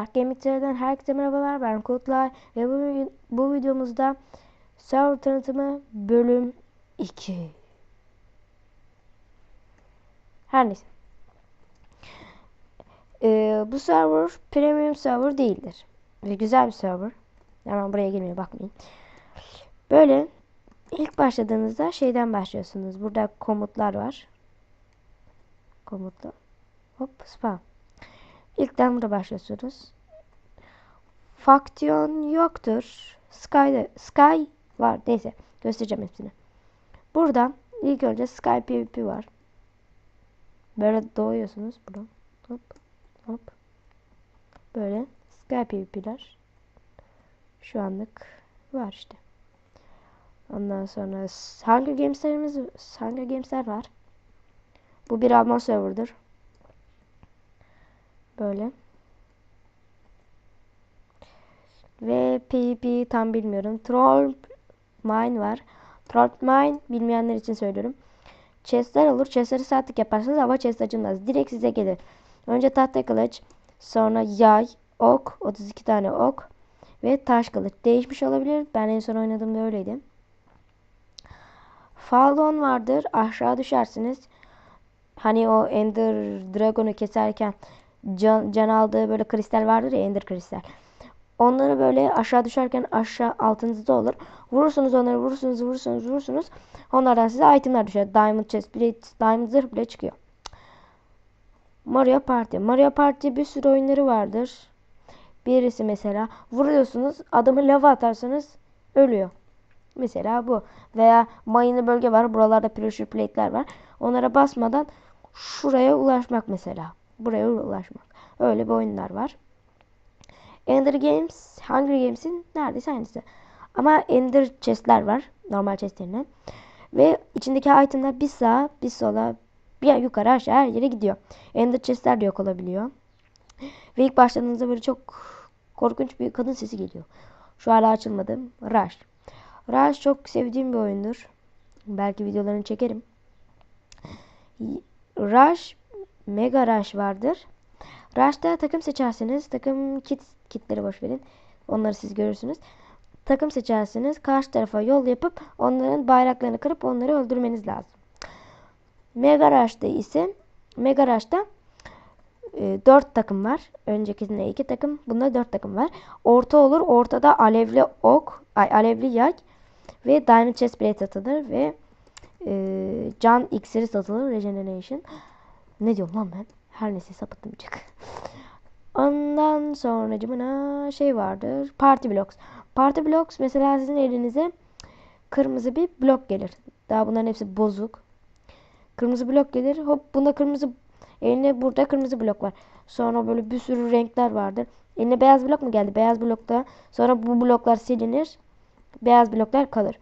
Dark Gaming TV'den herkese merhabalar. Ben Kutlay ve bu, bu videomuzda server tanıtımı bölüm 2. Her neyse. Ee, bu server premium server değildir. Ve güzel bir server. Hemen buraya girmeye bakmayın. Böyle ilk başladığınızda şeyden başlıyorsunuz. Burada komutlar var. Komutlar. Hop spam. İlkten burada başlıyorsunuz. Faksiyon yoktur. Sky, Sky var. Neyse göstereceğim hepsini. Burada ilk önce Sky PvP var. Böyle doğuyorsunuz. Buradan. Hop. Hop. Böyle Sky PvP'ler. Şu anlık var işte. Ondan sonra Hunger Games'lerimiz Hunger Games'ler var. Bu bir Alman server'dır. Böyle. Ve PvP tam bilmiyorum. Troll Mine var. Troll Mine bilmeyenler için söylüyorum. Chestler olur. Chestleri saatlik yaparsanız ama chest açılmaz. Direkt size gelir. Önce tahta kılıç. Sonra yay. Ok. 32 tane ok. Ve taş kılıç. Değişmiş olabilir. Ben en son oynadığımda öyleydi. Fallon vardır. Aşağı düşersiniz. Hani o Ender Dragon'u keserken can, can aldığı böyle kristal vardır ya Ender kristal. Onları böyle aşağı düşerken aşağı altınızda olur. Vurursunuz onları vurursunuz vurursunuz vurursunuz. Onlardan size itemler düşer. Diamond chest bile, diamond zırh bile çıkıyor. Mario Party. Mario Party bir sürü oyunları vardır. Birisi mesela vuruyorsunuz adamı lava atarsanız ölüyor. Mesela bu. Veya mayını bölge var. Buralarda pressure plate'ler var. Onlara basmadan şuraya ulaşmak mesela. Buraya ulaşmak. Öyle bir oyunlar var. Ender Games, Hunger Games'in neredeyse aynısı. Ama Ender chest'ler var. Normal chest yerine. Ve içindeki itemler bir sağa, bir sola, bir yukarı aşağı her yere gidiyor. Ender chest'ler de yok olabiliyor. Ve ilk başladığınızda böyle çok korkunç bir kadın sesi geliyor. Şu hala açılmadı. Rush. Rush çok sevdiğim bir oyundur. Belki videolarını çekerim. Rush, Mega Rush vardır. Rush'ta takım seçersiniz. Takım kit kitleri boş verin. Onları siz görürsünüz. Takım seçersiniz. Karşı tarafa yol yapıp onların bayraklarını kırıp onları öldürmeniz lazım. Mega Rush'ta ise Mega Rush'ta e, 4 takım var. Öncekisinde 2 takım. Bunda 4 takım var. Orta olur. Ortada alevli ok, ay, alevli yay ve Diamond Chest Plate satılır ve e, can iksiri satılır. Regeneration. Ne diyorum lan ben? Her neyse sapıttım. Ondan sonra cımına şey vardır. Party blocks. Party blocks mesela sizin elinize kırmızı bir blok gelir. Daha bunların hepsi bozuk. Kırmızı blok gelir. Hop bunda kırmızı eline burada kırmızı blok var. Sonra böyle bir sürü renkler vardır. Eline beyaz blok mu geldi? Beyaz blokta. Sonra bu bloklar silinir. Beyaz bloklar kalır.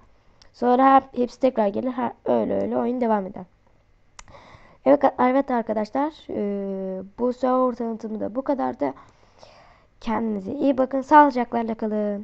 Sonra hepsi tekrar gelir. Ha, öyle öyle oyun devam eder. Evet, evet arkadaşlar bu server tanıtımı da bu kadardı. Kendinize iyi bakın. Sağlıcakla kalın.